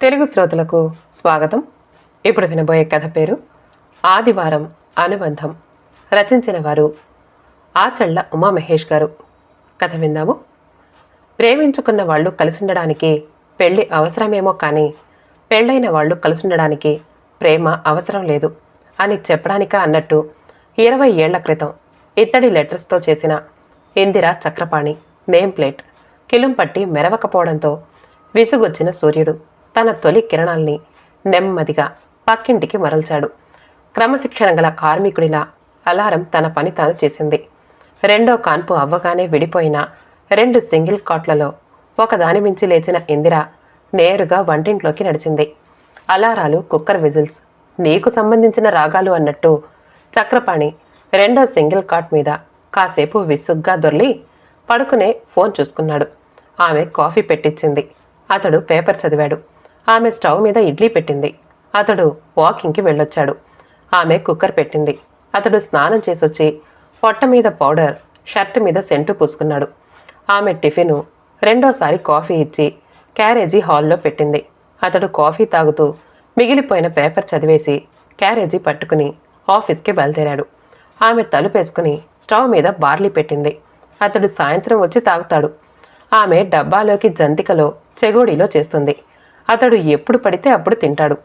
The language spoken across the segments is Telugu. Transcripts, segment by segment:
తెలుగు శ్రోతలకు స్వాగతం. ఇప్పుడు వినబోయే కథ పేరు ఆదివారం అనుబంధం. రచించిన వారు ఆచళ్ళ ఉమామహేష్ గారు. కథ విందాము. ప్రేమించుకున్న వాళ్ళు కలిసిండడానికి పెళ్ళి అవసరమేమో కానీ పెళ్ళైన వాళ్ళు కలిసుండడానికి ప్రేమ అవసరం లేదు అని చెప్పడానికా అన్నట్టు ఇరవై ఏళ్ళ క్రితం ఇత్తడి లెటర్స్తో చేసిన ఇందిర చక్రపాణి నేమ్ ప్లేట్ కిలుంపట్టి మెరవకపోవడంతో విసుగొచ్చిన సూర్యుడు. తన తొలి కిరణాల్ని నెమ్మదిగా పక్కింటికి మరల్చాడు. క్రమశిక్షణ గల కార్మికుడిలా అలారం తన పని తాను చేసింది. రెండో కాన్పు అవ్వగానే విడిపోయిన రెండు సింగిల్ కాట్లలో ఒకదాని మించి లేచిన ఇందిర నేరుగా వంటింట్లోకి నడిచింది. అలారాలు కుక్కర్ విజిల్స్ నీకు సంబంధించిన రాగాలు అన్నట్టు చక్రపాణి రెండో సింగిల్ కాట్ మీద కాసేపు విసుగ్గా దొర్లి పడుకునే ఫోన్ చూసుకున్నాడు. ఆమె కాఫీ పెట్టించింది అతడు పేపర్ చదివాడు. ఆమె స్టవ్ మీద ఇడ్లీ పెట్టింది. అతడు వాకింగ్కి వెళ్ళొచ్చాడు. ఆమె కుక్కర్ పెట్టింది. అతడు స్నానం చేసొచ్చి పొట్ట మీద పౌడర్ షర్ట్ మీద సెంటు పూసుకున్నాడు. ఆమె టిఫిను రెండోసారి కాఫీ ఇచ్చి క్యారేజీ హాల్లో పెట్టింది. అతడు కాఫీ తాగుతూ మిగిలిపోయిన పేపర్ చదివేసి క్యారేజీ పట్టుకుని ఆఫీస్కి బయలుదేరాడు. ఆమె తలుపేసుకుని స్టవ్ మీద బార్లీ పెట్టింది. అతడు సాయంత్రం వచ్చి తాగుతాడు. ఆమె డబ్బాలోకి జంతికలో చెగోడీలో చేస్తుంది. అతడు ఎప్పుడు పడితే అప్పుడు తింటాడు.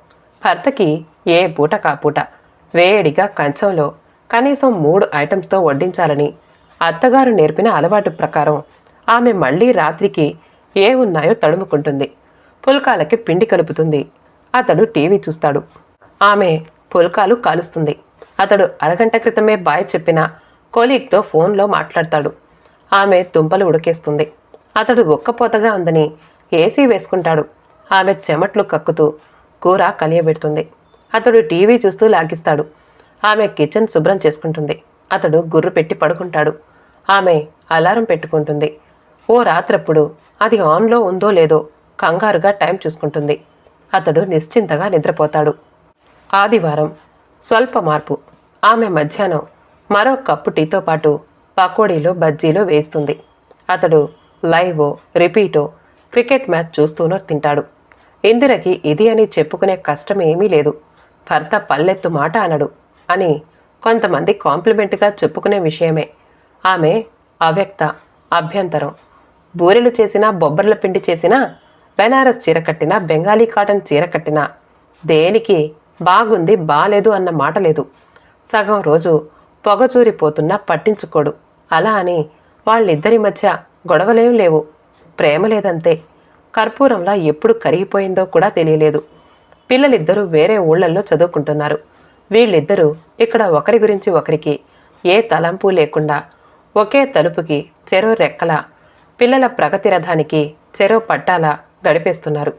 భర్తకి ఏ పూట కాపూట. వేడిగా కంచంలో కనీసం మూడు ఐటమ్స్తో వడ్డించాలని అత్తగారు నేర్పిన అలవాటు ప్రకారం ఆమె మళ్ళీ రాత్రికి ఏ ఉన్నాయో తడుముకుంటుంది. పుల్కాలకి పిండి కలుపుతుంది. అతడు టీవీ చూస్తాడు. ఆమె పుల్కాలు కాలుస్తుంది. అతడు అరగంట క్రితమే బాయ్ చెప్పిన కొలీగ్తో ఫోన్లో మాట్లాడతాడు. ఆమె తుంపలు ఉడికేస్తుంది. అతడు ఒక్కపోతగా ఉందని ఏసీ వేసుకుంటాడు. ఆమె చెమట్లు కక్కుతూ కూర కలియబెడుతుంది. అతడు టీవీ చూస్తూ లాగిస్తాడు. ఆమె కిచెన్ శుభ్రం చేసుకుంటుంది. అతడు గుర్రు పెట్టి పడుకుంటాడు. ఆమె అలారం పెట్టుకుంటుంది. ఓ రాత్రప్పుడు అది ఆన్లో ఉందో లేదో కంగారుగా టైం చూసుకుంటుంది. అతడు నిశ్చింతగా నిద్రపోతాడు. ఆదివారం స్వల్ప మార్పు. ఆమె మధ్యాహ్నం మరో కప్పు టీతో పాటు పకోడీలో బజ్జీలో వేస్తుంది అతడు లైవో రిపీటో క్రికెట్ మ్యాచ్ చూస్తూనో తింటాడు. ఇందిరకి ఇది అని చెప్పుకునే కష్టం ఏమీ లేదు. భర్త పల్లెత్తు మాట అనడు అని కొంతమంది కాంప్లిమెంట్గా చెప్పుకునే విషయమే. ఆమె అవ్యక్త అభ్యంతరం. బూరెలు చేసినా బొబ్బర్ల పిండి చేసినా బెనారస్ చీర కట్టినా బెంగాలీ కాటన్ చీర కట్టినా దేనికి బాగుంది బాలేదు అన్న మాట లేదు. సగం రోజు పొగచూరిపోతున్నా పట్టించుకోడు. అలా అని వాళ్ళిద్దరి మధ్య గొడవలేం లేవు. ప్రేమ లేదంతే. కర్పూరంలా ఎప్పుడు కరిగిపోయిందో కూడా తెలియలేదు. పిల్లలిద్దరూ వేరే ఊళ్ళల్లో చదువుకుంటున్నారు. వీళ్ళిద్దరూ ఇక్కడ ఒకరి గురించి ఒకరికి ఏ తలంపు లేకుండా ఒకే తలుపుకి చెరో రెక్కల పిల్లల ప్రగతి రథానికి చెరో పట్టాల గడిపేస్తున్నారు.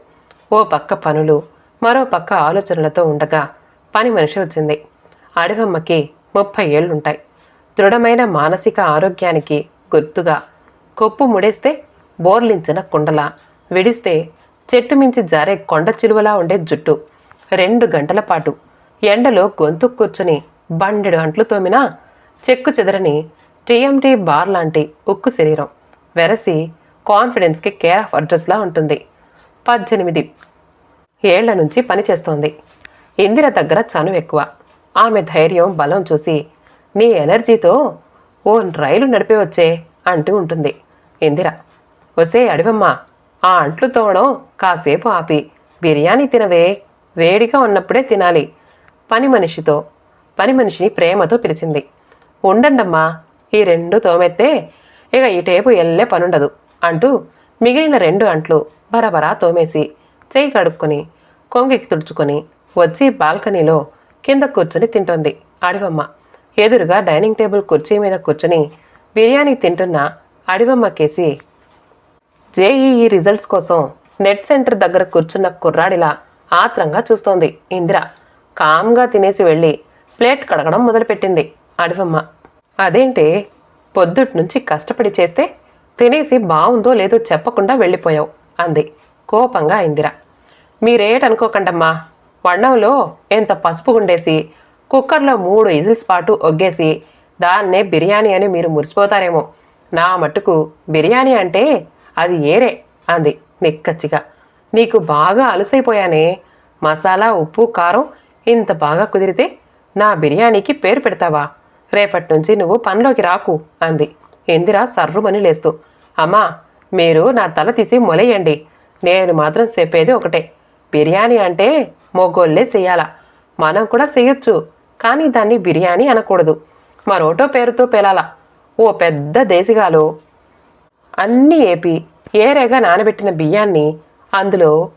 ఓ పక్క పనులు మరో పక్క ఆలోచనలతో ఉండగా పని మనిషి వచ్చింది. అడవమ్మకి ముప్పై ఏళ్ళుంటాయి దృఢమైన మానసిక ఆరోగ్యానికి గుర్తుగా కొప్పు ముడేస్తే బోర్లించిన కుండల విడిస్తే చెట్టు మించి జారే కొండ చిలువలా ఉండే జుట్టు. రెండు గంటల పాటు ఎండలో గొంతు కూర్చుని బండెడు అంట్లు తోమినా చెక్కు చెదరని టీఎంటీ బార్ లాంటి ఉక్కు శరీరం వెరసి కాన్ఫిడెన్స్కి కేర్ ఆఫ్ అడ్రస్లా ఉంటుంది. పద్దెనిమిది ఏళ్ళ నుంచి పనిచేస్తోంది ఇందిర దగ్గర చనువు ఎక్కువ. ఆమె ధైర్యం బలం చూసి నీ ఎనర్జీతో ఓ రైలు నడిపే వచ్చే అంటూ ఉంటుంది. ఇందిర ఒసే అడివమ్మ ఆ అంట్లు తోవడం కాసేపు ఆపి. బిర్యానీ తినవే వేడిగా ఉన్నప్పుడే తినాలి పని మనిషితో పని మనిషిని ప్రేమతో పిలిచింది. ఉండండమ్మా ఈ రెండు తోమెత్తే ఇక ఈ టేపు ఎల్లే పనుండదు అంటూ మిగిలిన రెండు అంట్లు బరబరా తోమేసి చేయి కడుక్కొని కొంగికి తుడుచుకొని వచ్చి బాల్కనీలో కింద కూర్చుని తింటోంది అడివమ్మ. ఎదురుగా డైనింగ్ టేబుల్ కుర్చీ మీద కూర్చుని బిర్యానీ తింటున్న అడివమ్మ కేసి జేఈఈ రిజల్ట్స్ కోసం నెట్ సెంటర్ దగ్గర కూర్చున్న కుర్రాడిలా ఆత్రంగా చూస్తోంది ఇందిర. కామ్గా తినేసి వెళ్ళి ప్లేట్ కడగడం మొదలుపెట్టింది అడవమ్మ. అదేంటి పొద్దుటి నుంచి కష్టపడి చేస్తే తినేసి బాగుందో లేదో చెప్పకుండా వెళ్ళిపోయావు అంది కోపంగా ఇందిర. మీరేటనుకోకండమ్మా వండంలో ఎంత పసుపు గుండేసి కుక్కర్లో మూడు ఇజిల్స్ పాటు ఒగ్గేసి దాన్నే బిర్యానీ అని మీరు మురిసిపోతారేమో. నా మట్టుకు బిర్యానీ అంటే అది ఏరే అంది నిక్కచ్చిగా. నీకు బాగా అలసైపోయానే? మసాలా ఉప్పు కారం ఇంత బాగా కుదిరితే నా బిర్యానీకి పేరు పెడతావా? రేపటి నుంచి నువ్వు పనిలోకి రాకు అంది. ఇందిరా సర్రుమని లేస్తూ. అమ్మా మీరు నా తల తీసి మొలయ్యండి. నేను మాత్రం చెప్పేది ఒకటే. బిర్యానీ అంటే మొగోళ్ళే చేయాలా మనం కూడా చేయొచ్చు కానీ దాన్ని బిర్యానీ అనకూడదు. మరోటో పేరుతో పేలాల? ఓ పెద్ద దేశిగాలో. అన్నీ ఏపి ఏరేగా నానబెట్టిన బియ్యాన్ని అందులో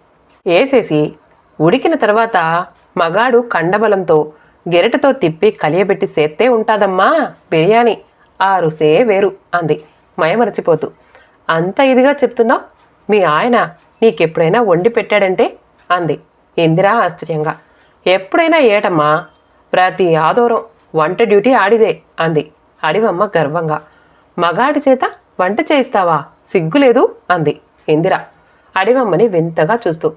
వేసేసి ఉడికిన తర్వాత మగాడు కండబలంతో గెరటతో తిప్పి కలియబెట్టి సేత్తే ఉంటాదమ్మా బిర్యానీ. ఆ రుసే వేరు అంది. మయమరచిపోతూ. అంత ఇదిగా చెప్తున్నావు? మీ ఆయన నీకెప్పుడైనా వండి పెట్టాడంటే? అంది. ఇందిరా ఆశ్చర్యంగా. ఎప్పుడైనా ఏటమ్మా? ప్రతి ఆదోరం వంట డ్యూటీ ఆడిదే అంది. అడివమ్మ గర్వంగా. మగాడి చేత వంట చేయిస్తావా? సిగ్గులేదు? అంది. ఇందిర అడివమ్మని వింతగా చూస్తూ.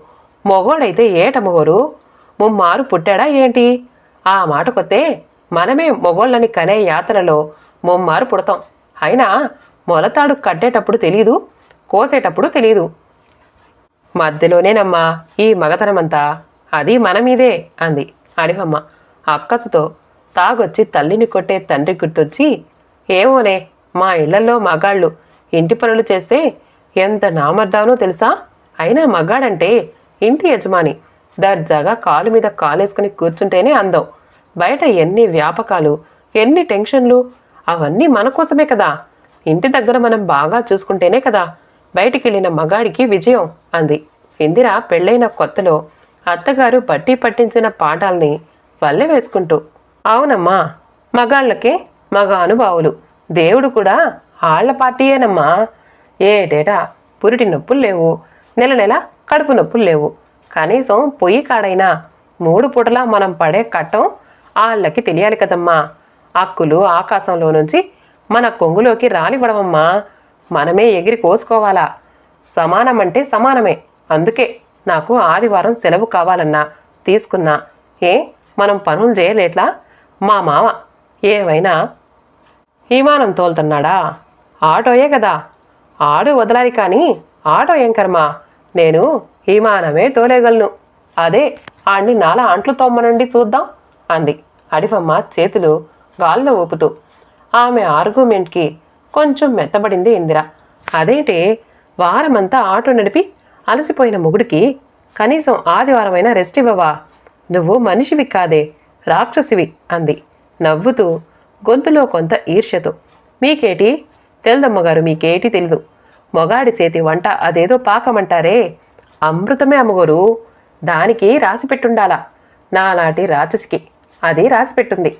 మొగోడైతే ఏటమ్మగోరు ముమ్మారు పుట్టాడా ఏంటి? ఆ మాటకొత్తే మనమే మొగోళ్ళని కనే యాత్రలో ముమ్మారు పుడతాం. అయినా మొలతాడు కట్టేటప్పుడు తెలీదు కోసేటప్పుడు తెలీదు. మధ్యలోనేనమ్మా ఈ మగతనమంతా. అది మన మీదే అంది అడివమ్మ. అక్కసుతో తాగొచ్చి తల్లిని కొట్టే తండ్రి గుర్తొచ్చి ఏమోనే మా ఇళ్ళలో మగాళ్ళు ఇంటి పనులు చేస్తే ఎంత నామర్దానో తెలుసా? అయినా మగాడంటే ఇంటి యజమాని. దర్జాగా కాలు మీద కాలేసుకుని కూర్చుంటేనే అందం. బయట ఎన్ని వ్యాపకాలు ఎన్ని టెన్షన్లు అవన్నీ మన కోసమే కదా. ఇంటి దగ్గర మనం బాగా చూసుకుంటేనే కదా. బయటికి వెళ్ళిన మగాడికి విజయం అంది. ఇందిర పెళ్ళైన కొత్తలో అత్తగారు బట్టి పట్టించిన పాఠాల్ని వల్లె వేసుకుంటూ అవునమ్మా మగాళ్ళకే మగ అనుభావులు దేవుడు కూడా ఆళ్ళ పార్టీయేనమ్మా. ఏటేటా పురిటి నొప్పులు లేవు నెల నెల కడుపు నొప్పులు లేవు. కనీసం పొయ్యి కాడైనా మూడు పూటలా మనం పడే కట్టం ఆళ్ళకి తెలియాలి కదమ్మా. అక్కులు ఆకాశంలో నుంచి మన కొంగులోకి రాలివ్వడమమ్మా మనమే ఎగిరి కోసుకోవాలా. సమానమంటే సమానమే. అందుకే నాకు ఆదివారం సెలవు కావాలన్నా తీసుకున్నా. ఏ మనం పనులు చేయలేట్లా? మా మామ ఏమైనా విమానం తోలుతున్నాడా? ఆటోయే కదా. ఆడు వదలాలి కానీ ఆటో ఏం కర్మ? నేను విమానమే తోలేగలను. అదే ఆడిని నాలా అంట్లు తోమ్మనండి చూద్దాం అంది. అడిఫమ్మ చేతులు గాల్లో ఊపుతూ. ఆమె ఆర్గ్యుమెంట్కి కొంచెం మెత్తబడింది ఇందిర. అదేంటి వారమంతా ఆటో నడిపి అలసిపోయిన మొగుడికి కనీసం ఆదివారమైనా రెస్ట్ ఇవ్వవా? నువ్వు మనిషివి కాదే రాక్షసివి అంది. నవ్వుతూ గొంతులో కొంత ఈర్ష్యతో. మీకేటి తెల్దమ్మగారు మీకేటి తెలీదు. మొగాడి చేతి వంట అదేదో పాకమంటారే. అమృతమే అమ్మగోరు. దానికి రాసిపెట్టుండాలా నానాటి రాక్షసికి. అది రాసిపెట్టుంది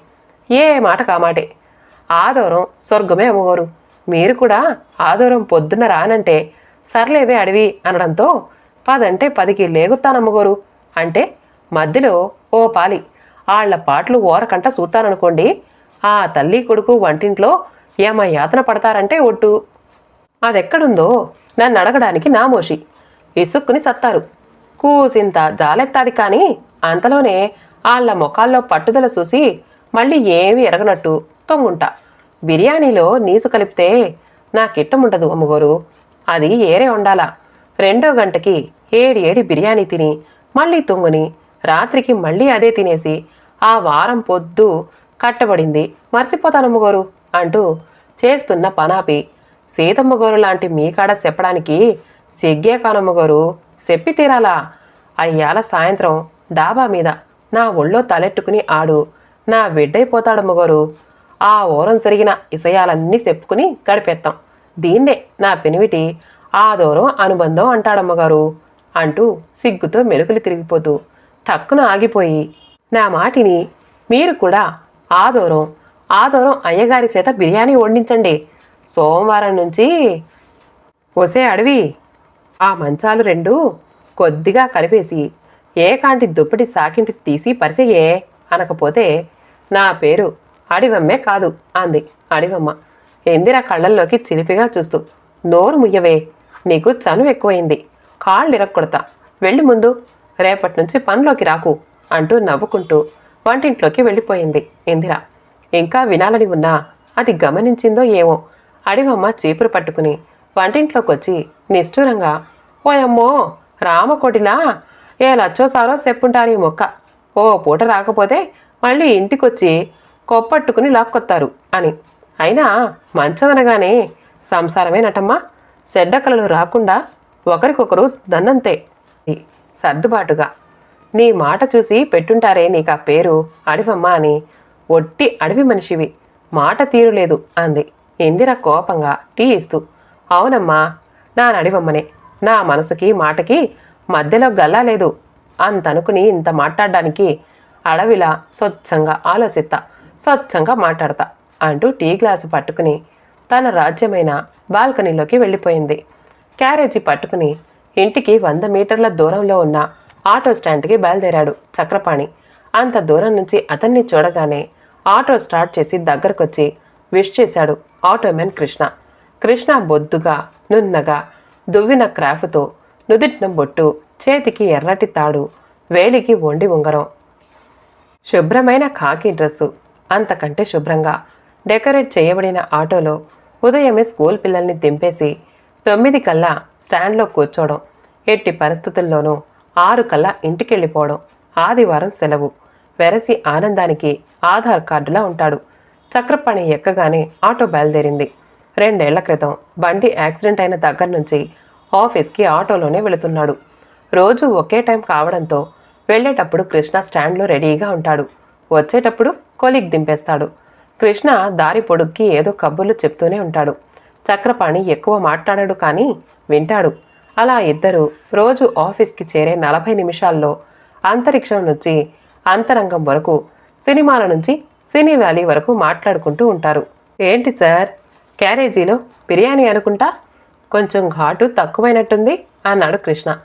ఏ మాట కామాటే. ఆదోరం స్వర్గమే అమ్మగోరు. మీరు కూడా ఆదోరం పొద్దున్న రానంటే సర్లేవే అడవి అనడంతో పదంటే పదికి లేగుతానమ్మగోరు. అంటే మధ్యలో ఓ పాలి. ఆళ్ళ పాటలు ఓరకంట చూస్తాననుకోండి ఆ తల్లి కొడుకు వంటింట్లో ఏమ యాతన పడతారంటే ఒట్టు. అదెక్కడుందో నన్ను అడగడానికి నా మోషి ఇసుక్కుని సత్తారు. కూసింత జాలెత్తాది కానీ అంతలోనే ఆళ్ళ ముఖాల్లో పట్టుదల చూసి మళ్ళీ ఏమి ఎరగనట్టు తొంగుంటా. బిర్యానీలో నీసు కలిపితే నాకిట్టముండదు అమ్మగోరు. అది ఏరే ఉండాలా రెండో గంటకి ఏడి ఏడి బిర్యానీ తిని మళ్ళీ తొంగుని రాత్రికి మళ్ళీ అదే తినేసి ఆ వారం పొద్దు కట్టబడింది. మర్చిపోతానమ్మగోరు అంటూ చేస్తున్న పనాపి. సీతమ్మగోరు లాంటి మీ కాడ చెప్పడానికి సిగ్గే కానమ్మగోరు చెప్పి తీరాలా? అయ్యాల సాయంత్రం డాబా మీద నా ఒళ్ళో తలెట్టుకుని ఆడు. నా బిడ్డైపోతాడమ్మగోరు. ఆ ఓరం జరిగిన ఇసయాలన్నీ చెప్పుకుని గడిపేస్తాం దీన్నే నా పెనివిటి ఆ దూరం అనుబంధం అంటాడమ్మగారు అంటూ సిగ్గుతో మెలుకులు తిరిగిపోతూ టక్కున ఆగిపోయి నా మాటిని మీరు కూడా ఆ దూరం ఆ దూరం అయ్యగారి చేత బిర్యానీ వండించండి. సోమవారం నుంచి ఒసే అడవి. ఆ మంచాలు రెండు కొద్దిగా కలిపేసి ఏకాంటి దుప్పటి సాకింటి తీసి పరిచయే అనకపోతే నా పేరు అడివమ్మే కాదు అంది అడివమ్మ. ఎందిరా కళ్ళల్లోకి చిలిపిగా చూస్తూ నోరు ముయ్యవే నీకు చనువు ఎక్కువైంది కాళ్ళు ఇరక్కొడతా వెళ్ళి ముందు రేపటి నుంచి పనిలోకి రాకు అంటూ నవ్వుకుంటూ వంటింట్లోకి వెళ్ళిపోయింది ఇందిర. ఇంకా వినాలని ఉన్నా అది గమనించిందో ఏమో. అడివమ్మ చీపురు పట్టుకుని వంటింట్లోకి వచ్చి నిష్ఠూరంగా ఓయమ్మో రామకొడిలా ఏ లచ్చోసారో చెప్పుంటారు ఈ మొక్క. ఓ పూట రాకపోతే మళ్ళీ ఇంటికొచ్చి కొప్పట్టుకుని లాక్కొత్తారు అని. అయినా మంచం అనగానే సంసారమేనటమ్మా సెడ్డకలలు రాకుండా ఒకరికొకరు దన్నంతే. సర్దుబాటుగా నీ మాట చూసి పెట్టుంటారే నీకు ఆ పేరు? అడవమ్మ అని. ఒట్టి అడవి మనిషివి. మాట తీరులేదు అంది. ఇందిర కోపంగా టీ ఇస్తూ. అవునమ్మా నా నడివమ్మనే. నా మనసుకి మాటకి మధ్యలో గల్లా లేదు. అంతనుకుని ఇంత మాట్లాడడానికి అడవిలా స్వచ్ఛంగా ఆలోచిస్తా స్వచ్ఛంగా మాట్లాడతా అంటూ టీ గ్లాసు పట్టుకుని తన రాజ్యమైన బాల్కనీలోకి వెళ్ళిపోయింది. క్యారేజీ పట్టుకుని ఇంటికి వంద మీటర్ల దూరంలో ఉన్న ఆటో స్టాండ్కి బయలుదేరాడు చక్రపాణి. అంత దూరం నుంచి అతన్ని చూడగానే ఆటో స్టార్ట్ చేసి దగ్గరకొచ్చి విష్ చేశాడు ఆటోమెన్ కృష్ణ. కృష్ణ బొద్దుగా నున్నగా దువ్విన క్రాఫ్తో నుదిట్నం బొట్టు చేతికి ఎర్రటి తాడు వేలికి వండి ఉంగరం. శుభ్రమైన కాకి డ్రెస్సు అంతకంటే శుభ్రంగా డెకరేట్ చేయబడిన ఆటోలో ఉదయమే స్కూల్ పిల్లల్ని దింపేసి తొమ్మిది కల్లా స్టాండ్లో కూర్చోవడం ఎట్టి పరిస్థితుల్లోనూ ఆరు కల్లా ఇంటికెళ్ళిపోవడం. ఆదివారం సెలవు. వెరసి ఆనందానికి ఆధార్ కార్డులా ఉంటాడు. చక్రపాణి ఎక్కగానే ఆటో బయలుదేరింది. రెండేళ్ళ క్రితం బండి యాక్సిడెంట్ అయిన దగ్గర నుంచి ఆఫీస్కి ఆటోలోనే వెళుతున్నాడు. రోజు ఒకే టైం కావడంతో వెళ్ళేటప్పుడు కృష్ణ స్టాండ్లో రెడీగా ఉంటాడు. వచ్చేటప్పుడు కొలిగ్ దింపేస్తాడు. కృష్ణ దారి పొడుక్కి ఏదో కబుర్లు చెప్తూనే ఉంటాడు. చక్రపాణి ఎక్కువ మాట్లాడాడు కానీ వింటాడు. అలా ఇద్దరు రోజు ఆఫీస్కి చేరే నలభై నిమిషాల్లో అంతరిక్షం నుంచి అంతరంగం వరకు సినిమాల నుంచి సినీ వ్యాలీ వరకు మాట్లాడుకుంటూ ఉంటారు. ఏంటి సార్? క్యారేజీలో బిర్యానీ అనుకుంటా? కొంచెం ఘాటు తక్కువైనట్టుంది అన్నాడు కృష్ణ.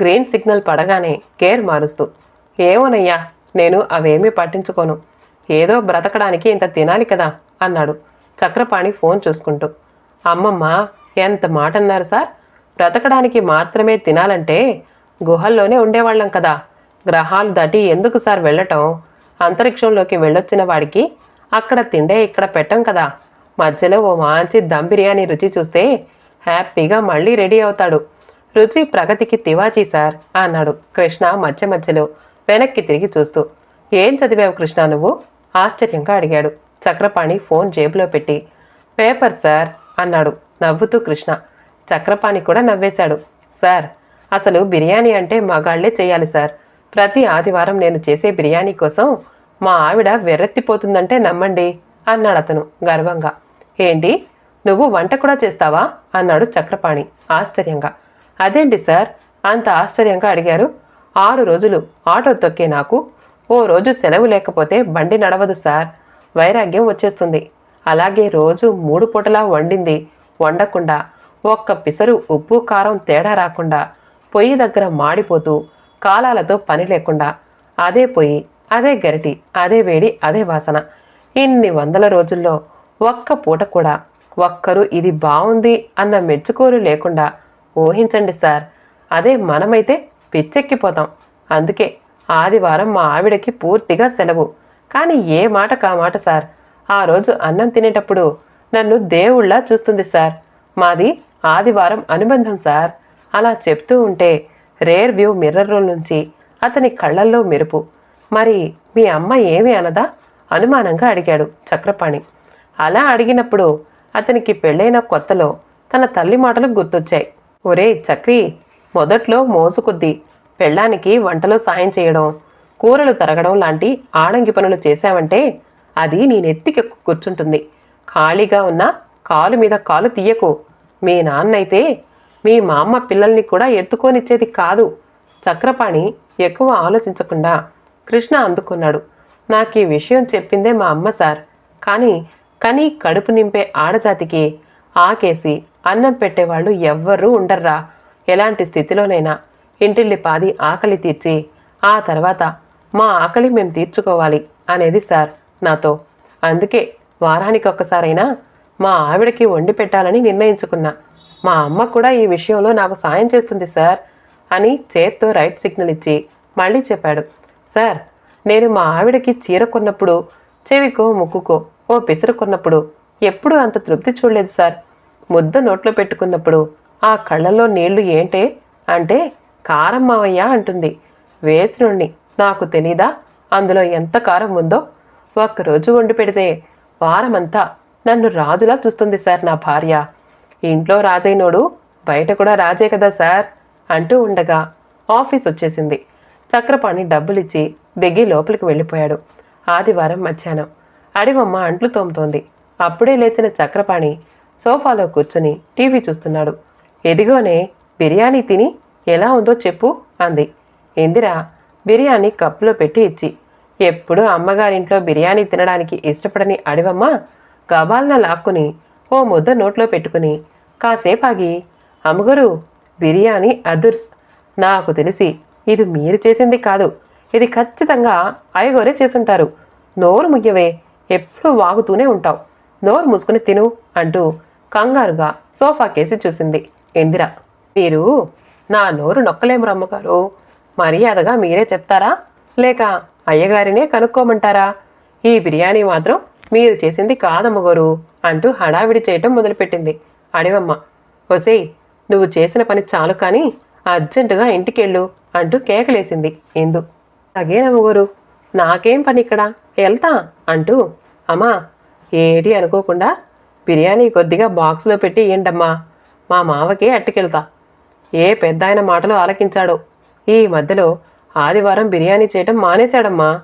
గ్రీన్ సిగ్నల్ పడగానే గేర్ మారుస్తూ ఏమోనయ్యా నేను అవేమీ పట్టించుకోను. ఏదో బ్రతకడానికి ఇంత తినాలి కదా అన్నాడు చక్రపాణి ఫోన్ చూసుకుంటూ. అమ్మమ్మ ఎంత మాట అన్నారు సార్? బ్రతకడానికి మాత్రమే తినాలంటే గుహల్లోనే ఉండేవాళ్ళం కదా. గ్రహాలు దాటి ఎందుకు సార్ వెళ్ళటం? అంతరిక్షంలోకి వెళ్ళొచ్చిన వాడికి అక్కడ తిండే ఇక్కడ పెట్టం కదా. మధ్యలో ఓ మంచి దమ్ బిర్యానీ రుచి చూస్తే హ్యాపీగా మళ్ళీ రెడీ అవుతాడు. రుచి ప్రగతికి తివాచీ సార్ అన్నాడు కృష్ణ మధ్య మధ్యలో వెనక్కి తిరిగి చూస్తూ. ఏం చదివావు కృష్ణ నువ్వు? ఆశ్చర్యంగా అడిగాడు. చక్రపాణి ఫోన్ జేబులో పెట్టి. పేపర్ సార్ అన్నాడు నవ్వుతూ కృష్ణ. చక్రపాణి కూడా నవ్వేశాడు. సార్ అసలు బిర్యానీ అంటే మగాళ్ళే చేయాలి సార్. ప్రతి ఆదివారం నేను చేసే బిర్యానీ కోసం మా ఆవిడ వెర్రెత్తిపోతుందంటే నమ్మండి అన్నాడు అతను గర్వంగా. ఏంటి? నువ్వు వంట కూడా చేస్తావా? అన్నాడు చక్రపాణి ఆశ్చర్యంగా. అదేంటి సార్? అంత ఆశ్చర్యంగా అడిగారు. ఆరు రోజులు ఆటో తొక్కే నాకు. ఓ రోజు సెలవు లేకపోతే బండి నడవదు సార్. వైరాగ్యం వచ్చేస్తుంది. అలాగే రోజు మూడు పూటలా వండింది. వండకుండా ఒక్క పిసరు ఉప్పు కారం తేడా రాకుండా పొయ్యి దగ్గర మాడిపోతూ కాలాలతో పని లేకుండా అదే పొయ్యి అదే గరిటి అదే వేడి అదే వాసన. ఇన్ని వందల రోజుల్లో ఒక్క పూట కూడా ఒక్కరు ఇది బాగుంది అన్న మెచ్చుకోలు లేకుండా ఊహించండి సార్. అదే మనమైతే పిచ్చెక్కిపోతాం. అందుకే ఆదివారం మా ఆవిడకి పూర్తిగా సెలవు. కానీ ఏ మాట కా మాట సార్? ఆ రోజు అన్నం తినేటప్పుడు నన్ను దేవుళ్ళ చూస్తుంది సార్. మాది ఆదివారం అనుబంధం సార్. అలా చెప్తూ ఉంటే రేర్ వ్యూ మిర్రర్లో నుంచి అతని కళ్ళల్లో మెరుపు. మరి మీ అమ్మ ఏమి అనదా? అనుమానంగా అడిగాడు చక్రపాణి. అలా అడిగినప్పుడు అతనికి పెళ్ళైన కొత్తలో తన తల్లి మాటలు గుర్తొచ్చాయి. ఒరే చక్రి మొదట్లో మోసుకొద్ది. పెళ్ళానికి వంటలో సాయం చేయడం కూరలు తరగడం లాంటి ఆడంగి పనులు చేశావంటే అది నీ నెత్తికి కూర్చుంటుంది. ఖాళీగా ఉన్న కాలు మీద కాలు తీయకు. మీ నాన్నైతే మీ మా అమ్మ పిల్లల్ని కూడా ఎత్తుకోనిచ్చేది కాదు. చక్రపాణి ఎక్కువ ఆలోచించకుండా కృష్ణ అందుకున్నాడు. నాకు ఈ విషయం చెప్పిందే మా అమ్మ సార్. కానీ కని కడుపు నింపే ఆడజాతికి ఆకేసి అన్నం పెట్టేవాళ్ళు ఎవ్వరూ ఉండర్రా. ఎలాంటి స్థితిలోనైనా ఇంటిల్లి పాది ఆకలి తీర్చి ఆ తర్వాత మా ఆకలి మేము తీర్చుకోవాలి అనేది సార్ నాతో. అందుకే వారానికి ఒక్కసారైనా మా ఆవిడకి వండి పెట్టాలని నిర్ణయించుకున్నా. మా అమ్మ కూడా ఈ విషయంలో నాకు సాయం చేస్తుంది సార్ అని చేత్తో రైట్ సిగ్నల్ ఇచ్చి మళ్ళీ చెప్పాడు. సార్ నేను మా ఆవిడకి చీర కొన్నప్పుడు చెవికో ముక్కుకో ఓ పిసరు కొన్నప్పుడు ఎప్పుడూ అంత తృప్తి చూడలేదు సార్. ముద్ద నోట్లో పెట్టుకున్నప్పుడు ఆ కళ్ళల్లో నీళ్ళు ఏంటే అంటే కారం మావయ్య అంటుంది. వేసినుణ్ణి నాకు తెలీదా? అందులో ఎంత కారం ఉందో? ఒక్కరోజు వండి పెడితే వారమంతా నన్ను రాజులా చూస్తుంది సార్ నా భార్య. ఇంట్లో రాజైనోడు బయట కూడా రాజే కదా సార్ అంటూ ఉండగా ఆఫీస్ వచ్చేసింది. చక్రపాణి డబ్బులిచ్చి దిగి లోపలికి వెళ్ళిపోయాడు. ఆదివారం మధ్యాహ్నం. అడివమ్మ అంట్లు తోముతోంది. అప్పుడే లేచిన చక్రపాణి సోఫాలో కూర్చుని టీవీ చూస్తున్నాడు. ఎదిగోనే బిర్యానీ తిని ఎలా ఉందో చెప్పు అంది. ఇందిర బిర్యానీ కప్పులో పెట్టి ఇచ్చి. ఎప్పుడు అమ్మగారింట్లో బిర్యానీ తినడానికి ఇష్టపడని అడివమ్మ గబాల్న లాక్కుని ఓ ముద్ద నోట్లో పెట్టుకుని కాసేపు ఆగి అమ్మగారు బిర్యానీ అదుర్స్. నాకు తెలిసి ఇది మీరు చేసింది కాదు. ఇది ఖచ్చితంగా అయ్యగోరే చేసుంటారు. నోరు ముయ్యవే. ఎప్పుడూ వాగుతూనే ఉంటావు. నోరు మూసుకుని తిను అంటూ కంగారుగా సోఫా కేసి చూసింది ఇందిర. మీరు నా నోరు నొక్కలేము రమ్మగారు మర్యాదగా మీరే చెప్తారా? లేక అయ్యగారినే కనుక్కోమంటారా? ఈ బిర్యానీ మాత్రం మీరు చేసింది కాదమ్మగోరు అంటూ హడావిడి చేయటం మొదలుపెట్టింది. అడివమ్మ ఒసేయ్ నువ్వు చేసిన పని చాలు కానీ అర్జెంటుగా ఇంటికెళ్ళు అంటూ కేకలేసింది ఇందు. అలాగేనమ్మగోరు నాకేం పని ఇక్కడ? వెళ్తా అంటూ అమ్మా ఏటి అనుకోకుండా బిర్యానీ కొద్దిగా బాక్స్లో పెట్టి ఇయ్యండమ్మా మా మావకి అట్టుకెళ్తా. ఏ పెద్ద ఆయన మాటలు ఆలకించాడో. ఈ మధ్యలో ఆదివారం బిర్యానీ చేయటం మానేశాడమ్మా.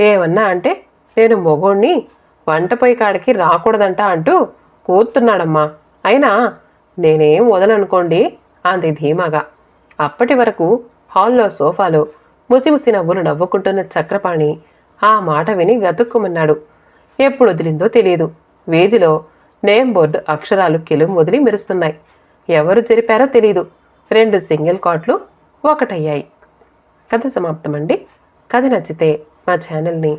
ఏమన్నా అంటే నేను మొగోణ్ణి వంట పొయ్యి కాడికి రాకూడదంట అంటూ కూర్తున్నాడమ్మా. అయినా నేనేం వదలనుకోండి అంది ధీమాగా. అప్పటి వరకు హాల్లో సోఫాలో ముసిముసి నవ్వులు నవ్వుకుంటున్న చక్రపాణి ఆ మాట విని గతుక్కుమన్నాడు. ఎప్పుడు వదిలిందో తెలియదు వీధిలో నేమ్ బోర్డు అక్షరాలు కిలుం వదిలి మెరుస్తున్నాయి. ఎవరు జరిపారో తెలియదు రెండు సింగిల్ కాట్లు ఒకటయ్యాయి. కథ సమాప్తమండి. కథ నచ్చితే మా ఛానల్ని